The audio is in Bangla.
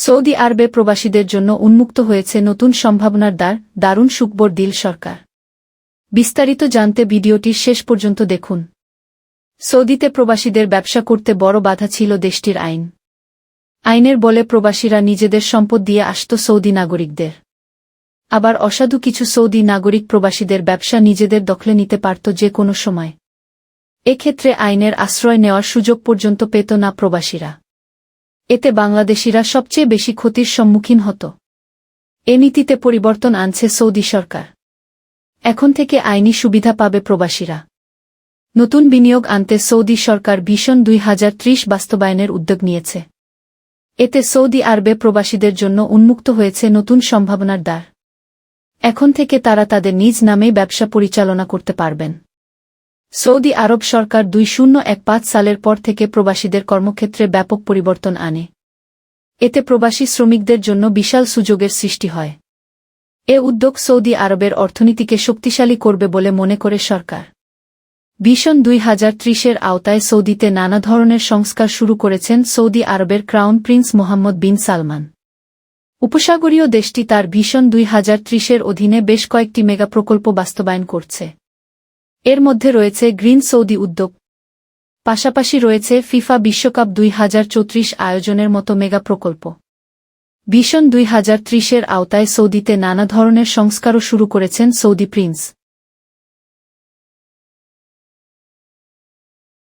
সৌদি আরবে প্রবাসীদের জন্য উন্মুক্ত হয়েছে নতুন সম্ভাবনার দ্বার, দারুণ সুকবর দিল সরকার। বিস্তারিত জানতে ভিডিওটির শেষ পর্যন্ত দেখুন। সৌদিতে প্রবাসীদের ব্যবসা করতে বড় বাধা ছিল দেশটির আইন। আইনের বলে প্রবাসীরা নিজেদের সম্পদ দিয়ে আসত সৌদি নাগরিকদের। আবার অসাধু কিছু সৌদি নাগরিক প্রবাসীদের ব্যবসা নিজেদের দখলে নিতে পারত যে কোনো সময়। এক্ষেত্রে আইনের আশ্রয় নেওয়ার সুযোগ পর্যন্ত পেত না প্রবাসীরা। এতে বাংলাদেশিরা সবচেয়ে বেশি ক্ষতির সম্মুখীন হতো। এ নীতিতে পরিবর্তন আনছে সৌদি সরকার। এখন থেকে আইনি সুবিধা পাবে প্রবাসীরা। নতুন বিনিয়োগ আনতে সৌদি সরকার ভীষণ দুই হাজার ত্রিশ বাস্তবায়নের উদ্যোগ নিয়েছে। এতে সৌদি আরবে প্রবাসীদের জন্য উন্মুক্ত হয়েছে নতুন সম্ভাবনার দ্বার। এখন থেকে তারা তাদের নিজ নামেই ব্যবসা পরিচালনা করতে পারবেন। সৌদি আরব সরকার দুই শূন্য এক পাঁচ সালের পর থেকে প্রবাসীদের কর্মক্ষেত্রে ব্যাপক পরিবর্তন আনে। এতে প্রবাসী শ্রমিকদের জন্য বিশাল সুযোগের সৃষ্টি হয়। এ উদ্যোগ সৌদি আরবের অর্থনীতিকে শক্তিশালী করবে বলে মনে করে সরকার। ভীষণ দুই হাজার ত্রিশের আওতায় সৌদিতে নানা ধরনের সংস্কার শুরু করেছেন সৌদি আরবের crown prince Mohammed bin Salman. উপসাগরীয় দেশটি তার ভীষণ দুই হাজার ত্রিশের অধীনে বেশ কয়েকটি মেগা প্রকল্প বাস্তবায়ন করছে। এর মধ্যে রয়েছে গ্রিন সৌদি উদ্যোগ। পাশাপাশি রয়েছে ফিফা বিশ্বকাপ দুই হাজার চৌত্রিশ আয়োজনের মতো মেগা প্রকল্প। ভীষণ দুই হাজার ত্রিশের আওতায় সৌদিতে নানা ধরনের সংস্কারও শুরু করেছেন সৌদি প্রিন্স।